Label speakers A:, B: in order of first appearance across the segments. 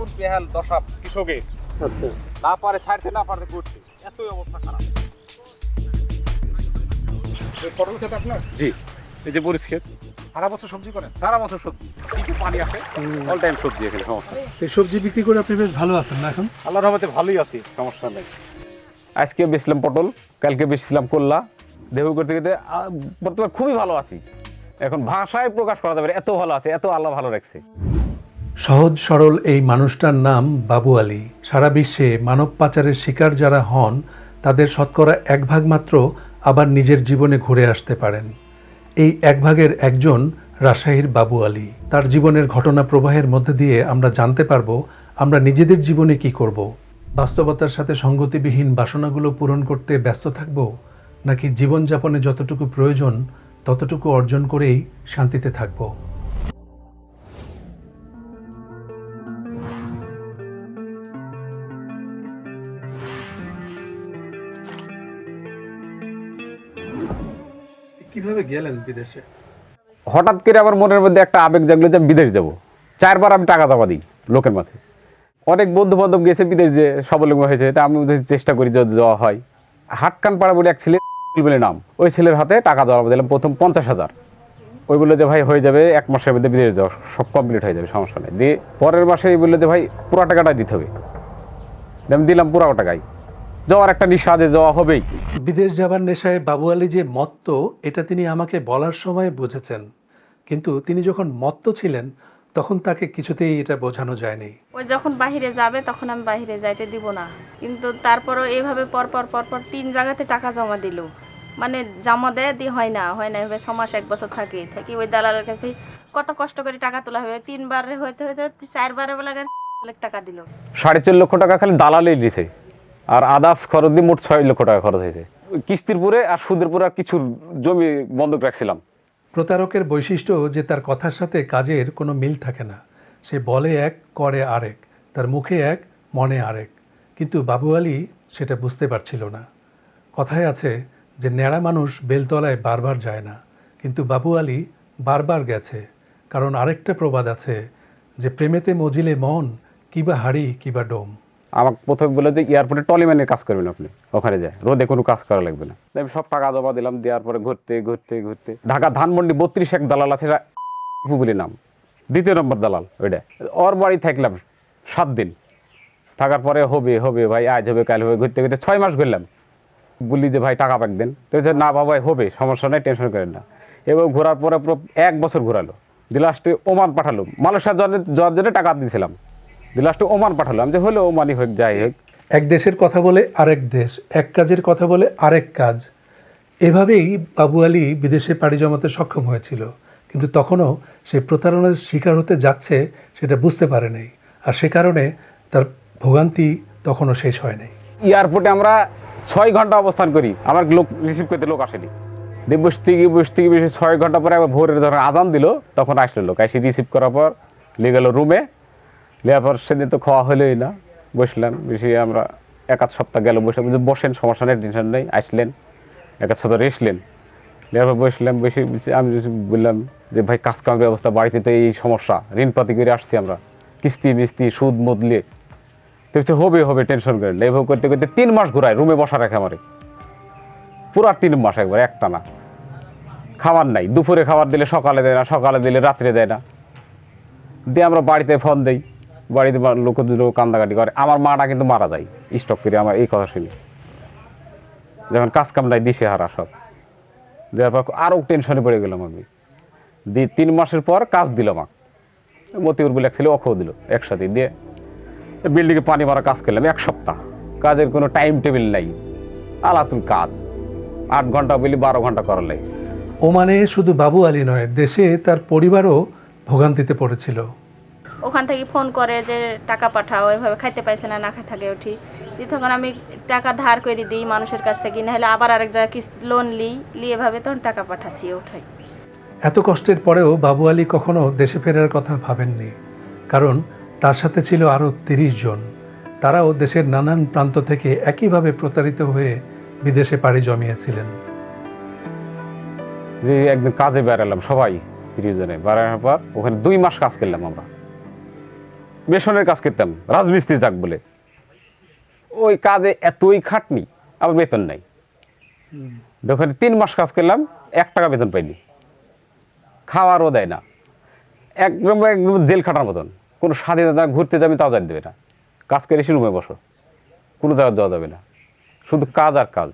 A: এমন বেহাল দশা কৃষকের।
B: আচ্ছা।
A: না পারে ছাড়তে না পারতে করতে এতই অবস্থা খারাপ।
B: পটল খেত আপনার?
A: জি এই যে মরিচ ক্ষেত
B: সারা বছর সবজি করেন?
A: সারা বছর সবজি। কিন্তু পানি আসে অল টাইম সবজি এখানে সমস্যা।
B: এই সবজি বিক্রি করে আপনি বেশ ভালো আছেন না এখন?
A: আল্লাহর রহমতে ভালোই আছি সমস্যা নেই। আজকে বেচলাম পটল কালকে বেচছিলাম করলা। দেহ করতে করতে বর্তমানে খুবই ভালো আছি। এখন ভাষায় প্রকাশ করা যাবে এত ভালো আছে এত আল্লাহ ভালো রাখছে।
C: সহজ সরল এই মানুষটার নাম বাবু আলী। সারা বিশ্বে মানব পাচারের শিকার যারা হন, তাদের শতকরা এক ভাগ মাত্র আবার নিজের জীবনে ঘুরে আসতে পারেন। এই এক ভাগের একজন রাজশাহীর বাবু আলী। তার জীবনের ঘটনা প্রবাহের মধ্যে দিয়ে আমরা জানতে পারব, আমরা নিজেদের জীবনে কি করব। বাস্তবতার সাথে সঙ্গতিবিহীন বাসনাগুলো পূরণ করতে ব্যস্ত থাকব? নাকি জীবনযাপনে যতটুকু প্রয়োজন, ততটুকু অর্জন করেই শান্তিতে থাকব? গেলেন বিদেশে?
A: হঠাৎ করে আমার মনের মধ্যে একটা আবেগ জাগলো যে আমি বিদেশ যাব। চারবার আমি টাকা জমা দিই লোকের মাঝে। অনেক বন্ধু বান্ধব গেছে বিদেশ যে সবলম্ব হয়েছে, তা আমি চেষ্টা করি যদি যাওয়া হয়। হাটকান পাড়া বলে এক ছেলে বলে নাম, ওই ছেলের হাতে টাকা জমা দিলাম প্রথম পঞ্চাশ হাজার। ওই বলল যে, ভাই, হয়ে যাবে, এক মাসের মধ্যে বিদেশ যাওয়া সব কমপ্লিট হয়ে যাবে, সমস্যা নেই। দিয়ে পরের মাসে বলল যে, ভাই, পুরো টাকাটা দিতে হবে। আমি দিলাম পুরো টাকাই। যাওয়ার একটা নিঃস্বাদে যাওয়া হবেই।
C: বিদেশ যাবার নেশায় বাবু আলী যে মত্ত এটা তিনি আমাকে বলার সময় বুঝেছেন। কিন্তু তিনি যখন মত্ত ছিলেন তখন তাকে কিছুতেই এটা বোঝানো যায়নি।
D: ওই যখন বাহিরে যাবে তখন আমি বাহিরে যাইতে দিব না। কিন্তু তারপরও এইভাবে পরপর পরপর তিন জায়গাতে টাকা জমা দিল। মানে জমা দেয় দিয়ে হয় না হয় না এভাবে ছ মাস এক বছর থাকে। থাকি ওই দালালের কাছে কত কষ্ট করে টাকা তোলা হবে। তিনবার হইতে হইতে চারবারের বেলা টাকা দিল।
A: সাড়ে চার লক্ষ টাকা খালি দালালেই দিছে। আর আদার্স খরচ দিয়ে মোট ছয় লক্ষ টাকা খরচ হয়েছে। কিস্তির পরে আর সুদের পরে আর কিছু জমি বন্ধক রাখছিলাম।
C: প্রতারকের বৈশিষ্ট্য যে তার কথার সাথে কাজের কোনো মিল থাকে না। সে বলে এক করে আরেক। তার মুখে এক মনে আরেক। কিন্তু বাবু আলী সেটা বুঝতে পারছিল না। কথায় আছে যে ন্যাড়া মানুষ বেলতলায় বারবার যায় না। কিন্তু বাবু আলী বারবার গেছে। কারণ আরেকটা প্রবাদ আছে যে প্রেমেতে মজিলে মন কিবা হাড়ি কিবা ডোম।
A: আমাকে প্রথমে বলে যে এয়ারপোর্টে টলিম্যানের কাজ করবেন আপনি। ওখানে যায়। রোদে কোনো কাজ করা লাগবে না। আমি সব টাকা জমা দিলাম দেওয়ার পরে ঘুরতে ঘুরতে ঘুরতে। ঢাকা ধানমন্ডি বত্রিশ এক দালাল আছে বলে নাম। দ্বিতীয় নম্বর দালাল ওইটা। ওর বাড়ি থাকলাম সাত দিন। থাকার পরে হবে হবে ভাই আজ হবে কাল হবে ঘুরতে ঘুরতে ছয় মাস ঘুরলাম। বলি যে ভাই টাকা পাক দেন। তো না বাবা হবে সমস্যা নেই টেনশন করেন না। এবং ঘোরার পরে পুরো এক বছর ঘোরালো। লাস্টে ওমান পাঠালো। মালয়েশিয়া যাওয়ার জন্য টাকা দিয়েছিলাম লাস্টে ওমান পাঠালো আমি যে হলো ওমানই হোক যাই হোক।
C: এক দেশের কথা বলে আরেক দেশ এক কাজের কথা বলে আরেক কাজ। এভাবেই বাবু আলী বিদেশে পাড়ি জমাতে সক্ষম হয়েছিল। কিন্তু তখনও সে প্রতারণার শিকার হতে যাচ্ছে সেটা বুঝতে পারে নাই। আর সে কারণে তার ভোগান্তি তখনও শেষ হয় নাই।
A: এয়ারপোর্টে আমরা ছয় ঘণ্টা অবস্থান করি। আমার লোক রিসিভ করতে লোক আসেনি। দিয়ে বসতে গিয়ে বসতে গিয়ে বেশি ছয় ঘণ্টা পরে আবার ভোরের যখন আজান দিল তখন আসলো লোক। এসে রিসিভ করার পর নিয়ে গেল রুমে পর সেদিন তো খাওয়া হলোই না। বসলাম বেশি আমরা এক আধ সপ্তাহ গেল বসে বলছি, বসেন সমস্যা নেই টেনশন নেই আসলেন। এক আধ সপ্তাহ রেসলেন পর বসলাম বেশি আমি বললাম যে ভাই কাজ কামের ব্যবস্থা বাড়িতে তো এই সমস্যা ঋণপাতি করে আসছি আমরা। কিস্তি মিস্তি সুদ মদলে। তো হবে হবে টেনশন করে এভাবে করতে করতে তিন মাস ঘুরায় রুমে বসা রাখে আমারে। পুরা তিন মাস একবার একটা না খাবার নাই দুপুরে খাবার দিলে সকালে দেয় না সকালে দিলে রাত্রে দেয় না। দিয়ে আমরা বাড়িতে ফোন দেই। বাড়িতে লোক দুটো কান্দাকাটি করে, আমার মাটা কিন্তু মারা যায় স্টক করে, আমার এই কথা শুনি। যখন কাজ কাম নাই দিশে হারা সব। দেওয়ার পর আরও টেনশনে পড়ে গেলাম আমি। দিয়ে তিন মাসের পর কাজ দিল আমাকে। মতিউর বলে এক ছেলে অখও দিল একসাথে দিয়ে। বিল্ডিংয়ে পানি মারা কাজ করলাম, এক সপ্তাহ। কাজের কোনো টাইম টেবিল নাই। আলাতুল কাজ। আট ঘণ্টা বলি বারো ঘণ্টা করার লাগে।
C: মানে শুধু বাবু আলী নয়, দেশে তার পরিবারও ভোগান্তিতে পড়েছিল।
D: ওখান থেকে ফোন করে যে টাকা পাঠাও এভাবে খাইতে পাইছে না না খাই থাকে উঠি। তখন আমি টাকা ধার করে দিই মানুষের কাছ থেকে নাহলে আবার আরেক জায়গায় কিস্তি লোন লিই লিয়ে এভাবে তখন টাকা পাঠাচ্ছি ওঠাই
C: এত কষ্টের পরেও বাবু আলী কখনো দেশে ফেরার কথা ভাবেননি। কারণ তার সাথে ছিল আরও তিরিশ জন। তারাও দেশের নানান প্রান্ত থেকে একইভাবে প্রতারিত হয়ে বিদেশে পাড়ি জমিয়েছিলেন।
A: যে একদিন কাজে বেড়ালাম সবাই তিরিশ জনে। বেড়ানোর পর ওখানে দুই মাস কাজ করলাম আমরা। বেসনের কাজ করতাম, রাজমিস্ত্রি যাক বলে। ওই কাজে এতই খাটনি, আবার বেতন নাই। যখন তিন মাস কাজ করলাম, এক টাকা বেতন পাইনি। খাওয়ারও দেয় না। একদম একদম জেল খাটার মতন। কোনো স্বাধীনতা ঘুরতে যাবে, তাও যাই দেবে না। কাজ করে এসে রুমে বসো। কোনো জায়গায় যাওয়া যাবে না। শুধু কাজ আর কাজ।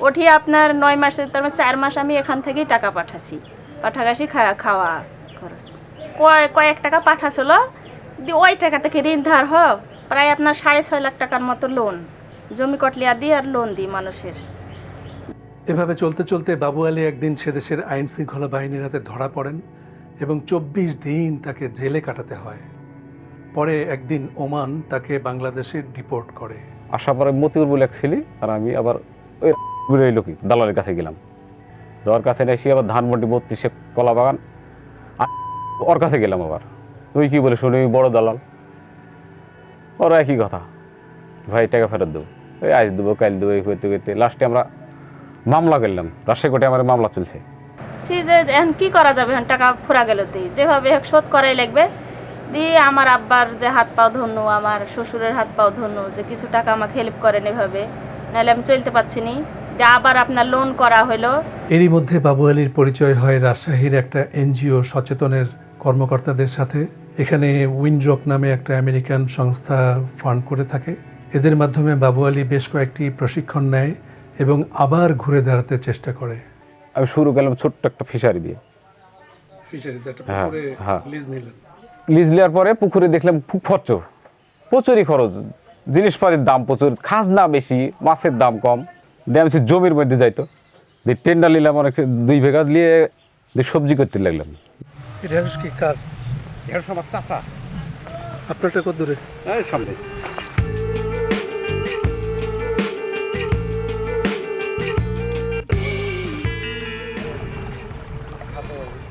D: উঠিয়ে আপনার নয় মাসে তার মানে চার মাস আমি এখান থেকেই টাকা পাঠাছি। পাঠাগাছি খাওয়া খরচ। কয়েক টাকা পাঠাছিল দি ওই টাকা থেকে ঋণ ধার হ প্রায় আপনার সাড়ে ছয় লাখ টাকার মতো লোন জমি কটলিয়া দিই আর লোন দিই মানুষের।
C: এভাবে চলতে চলতে বাবু আলী একদিন সে দেশের আইন শৃঙ্খলা বাহিনীর হাতে ধরা পড়েন এবং চব্বিশ দিন তাকে জেলে কাটাতে হয়। পরে একদিন ওমান তাকে বাংলাদেশে ডিপোর্ট করে।
A: আসার পরে মতিউর বলে এক ছেলে আর আমি আবার ওই ঘুরে এলো দালালের কাছে গেলাম। যাওয়ার কাছে এসে আবার ধানমন্ডি বত্রিশে কলা বাগান ওর কাছে গেলাম আবার। তুই কি বলে শুনি বড় দালাল। ওরা একই কথা। ভাই টাকা ফেরত দেবো। ওই আজ দেবো কাল দেবো এই করতে করতে। লাস্টে আমরা মামলা করলাম। রাজশাহী কোর্টে আমার মামলা চলছে।
D: যে এখন কি করা যাবে? এখন টাকা ফুরা গেল তুই যেভাবে শোধ করাই লাগবে। দিয়ে আমার আব্বার যে হাত পাও ধন্য আমার শ্বশুরের হাত পাও ধন্য যে কিছু টাকা আমাকে হেল্প করেন এভাবে নাহলে আমি চলতে পারছি নি। আবার আপনার লোন করা হলো।
C: এরই মধ্যে বাবু আলীর পরিচয় হয় রাজশাহীর একটা এনজিও সচেতনের কর্মকর্তাদের সাথে। এখানে উইন্ডরক নামে একটা আমেরিকান সংস্থা ফান্ড করে থাকে। এদের মাধ্যমে বাবু আলী বেশ কয়েকটি প্রশিক্ষণ নেয় এবং আবার ঘুরে দাঁড়াতে চেষ্টা করে।
A: আমি শুরু করলাম ছোট্ট একটা ফিশারি দিয়ে। হ্যাঁ, হ্যাঁ।
C: লিজ
A: নেওয়ার পরে পুকুরে দেখলাম খুব খরচ। প্রচুরই খরচ। জিনিসপাতির দাম প্রচুর খাজনা বেশি মাছের দাম কম। দিয়ে আমি সেই জমির মধ্যে যাইতো। দিয়ে টেন্ডার নিলাম অনেক দুই ভেগা নিয়ে দিয়ে সবজি করতে লাগলাম।
C: ঢেঁড়স কি? কার?
B: দেড়শো মাস চাচা।
C: আপনারটা কত দূরে?
B: সামনে।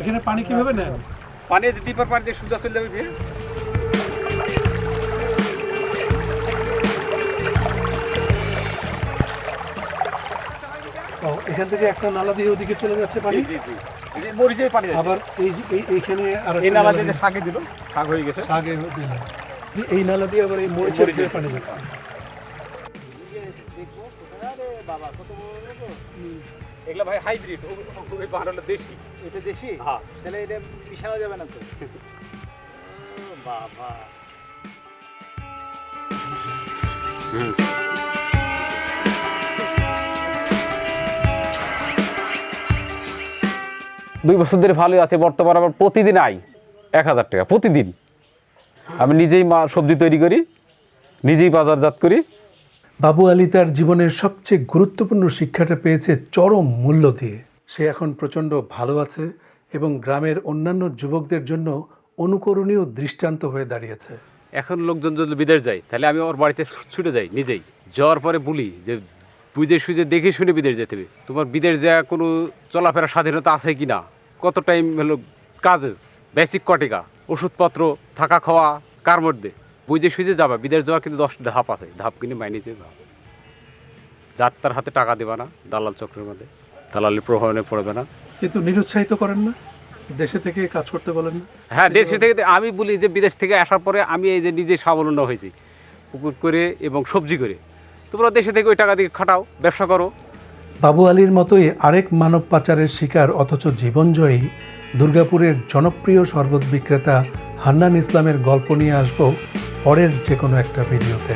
C: এখানে পানি কীভাবে নেন?
B: পানি ডিপার পানি দিয়ে সুজা চলে যাবে। বিয়ে
C: ও এখান থেকে একটা নালা দিয়ে ওদিকে চলে যাচ্ছে পানি?
B: জি জি। মরিচের পানি
C: আবার এই এই এইখানে আর
B: এই নালা দিয়ে শাকে দিল শাক হয়ে গেছে।
C: আগে দিল এই নালা দিয়ে আবার এই মরিচের পানি যাচ্ছে।
B: এগুলো ভাই হাইব্রিড ওই পাহাড় হলো দেশি।
E: এটা দেশি?
B: হ্যাঁ।
E: তাহলে এটা মিশানো যাবে না তো? ও বাবা।
A: দুই বছর ধরে ভালোই আছে বর্তমানে আমার প্রতিদিন আই এক হাজার টাকা প্রতিদিন। আমি নিজেই মা সবজি তৈরি করি নিজেই বাজারজাত করি।
C: বাবু আলী তার জীবনের সবচেয়ে গুরুত্বপূর্ণ শিক্ষাটা পেয়েছে চরম মূল্য দিয়ে। সে এখন প্রচণ্ড ভালো আছে এবং গ্রামের অন্যান্য যুবকদের জন্য অনুকরণীয় দৃষ্টান্ত হয়ে দাঁড়িয়েছে।
A: এখন লোকজন যদি বিদেশ যায় তাহলে আমি ওর বাড়িতে ছুটে যাই নিজেই। যাওয়ার পরে বলি যে বুঝে সুঝে দেখে শুনে বিদেশ যেতে হবে। তোমার বিদেশ যাওয়া কোনো চলাফেরা স্বাধীনতা আছে কি না? কত টাইম হলো কাজ বেসিক কটিকা ওষুধপত্র থাকা খাওয়া কার মধ্যে? বুঝে সুঝে যাবে বিদেশ যাওয়ার কিন্তু দশ ধাপ আছে। ধাপ কিনে মাইনে যে ভাব যার তার হাতে টাকা দেবে না দালাল চক্রের মধ্যে। দালালি প্রভাবনে পড়বে না।
C: কিন্তু নিরুৎসাহিত করেন না? দেশে থেকে কাজ করতে বলেন না?
A: হ্যাঁ দেশে থেকে আমি বলি যে বিদেশ থেকে আসার পরে আমি এই যে নিজে স্বাবলম্বন হয়েছি। পুকুর করে এবং সবজি করে। তোমরা দেশে থেকে ওই টাকা দিয়ে খাটাও ব্যবসা করো।
C: বাবু আলীর মতোই আরেক মানব পাচারের শিকার, অথচ জীবনজয়ী দুর্গাপুরের জনপ্রিয় শরবত বিক্রেতা হান্নান ইসলামের গল্প নিয়ে আসব পরের যে কোনো একটা ভিডিওতে।